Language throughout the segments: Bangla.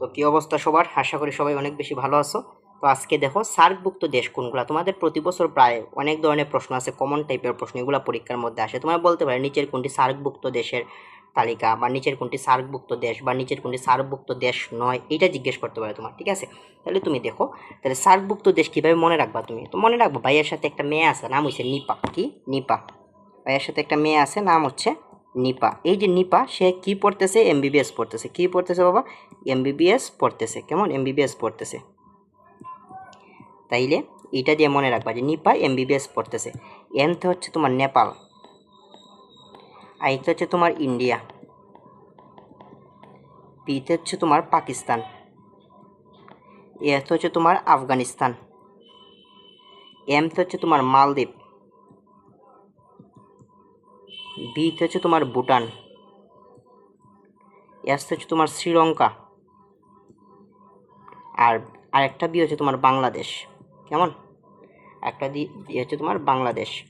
তো কী অবস্থা সবার? আশা করি সবাই অনেক বেশি ভালো আছো। তো আজকে দেখো, সার্কভুক্ত দেশ কোনগুলো? তোমাদের প্রতি বছর প্রায় অনেক ধরনের প্রশ্ন আছে কমন টাইপের প্রশ্ন, এগুলো পরীক্ষার মধ্যে আসে। তোমরা বলতে পারো, নিচের কোনটি সার্কভুক্ত দেশের তালিকা বা নিচের কোনটি সার্কভুক্ত দেশ বা নিচের কোনটি সার্কভুক্ত দেশ নয় এটা জিজ্ঞেস করতে পারে তোমার ঠিক আছে? তাহলে তুমি দেখো, তাহলে সার্কভুক্ত দেশ কীভাবে মনে রাখবা তুমি? তো মনে রাখব, ভাইয়ের সাথে একটা মেয়ে আছে, নাম হচ্ছে নিপা, কি? নিপা। ভাইয়ের সাথে একটা মেয়ে আছে, নাম হচ্ছে নিপা। এই যে নিপা, সে কি পড়তেছে? এমবিবিএস পড়তেছে। কি পড়তেছে বাবা? এমবিবিএস পড়তেছে। কেমন? এমবিবিএস পড়তেছে। তাইলে এটা দিয়ে মনে রাখবা যে নিপা এমবিবিএস পড়তেছে। এনতে হচ্ছে তোমার নেপাল। আইতে হচ্ছে তোমার ইন্ডিয়া। পিতে হচ্ছে তোমার পাকিস্তান। এতে হচ্ছে তোমার আফগানিস্তান। এমতে হচ্ছে তোমার মালদ্বীপ। বিতে হচ্ছে তোমার ভুটান। এস হচ্ছে তোমার শ্রীলঙ্কা। আর আরেকটা বি হচ্ছে তোমার বাংলাদেশ। কেমন? একটা দি হচ্ছে তোমার বাংলাদেশ।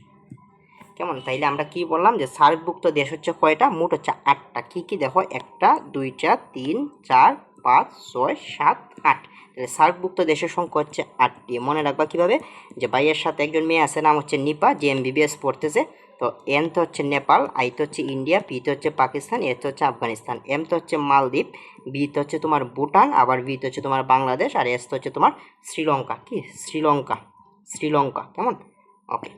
কেমন? তাইলে আমরা কি বললাম যে সার্কভুক্ত দেশ হচ্ছে কয়টা? মোট হচ্ছে আটটা। কী কী? দেখো, একটা দুইটা তিন, চার, পাঁচ, ছয়, সাত, আট। তাহলে সার্কভুক্ত দেশের সংখ্যা হচ্ছে আটটি। মনে রাখবা কীভাবে? যে ভাইয়ের সাথে একজন মেয়ে আছে, নাম হচ্ছে নিপা, যে এমবিবিএস পড়তেছে। তো এন তো হচ্ছে নেপাল, আই তো হচ্ছে ইন্ডিয়া, পি তো হচ্ছে পাকিস্তান, এ তো হচ্ছে আফগানিস্তান। এম তো হচ্ছে মালদ্বীপ, বি তো হচ্ছে তোমার ভুটান, আবার বি তো হচ্ছে তোমার বাংলাদেশ, আর এস তো হচ্ছে তোমার শ্রীলঙ্কা। কি? শ্রীলঙ্কা। শ্রীলঙ্কা, কেমন? ওকে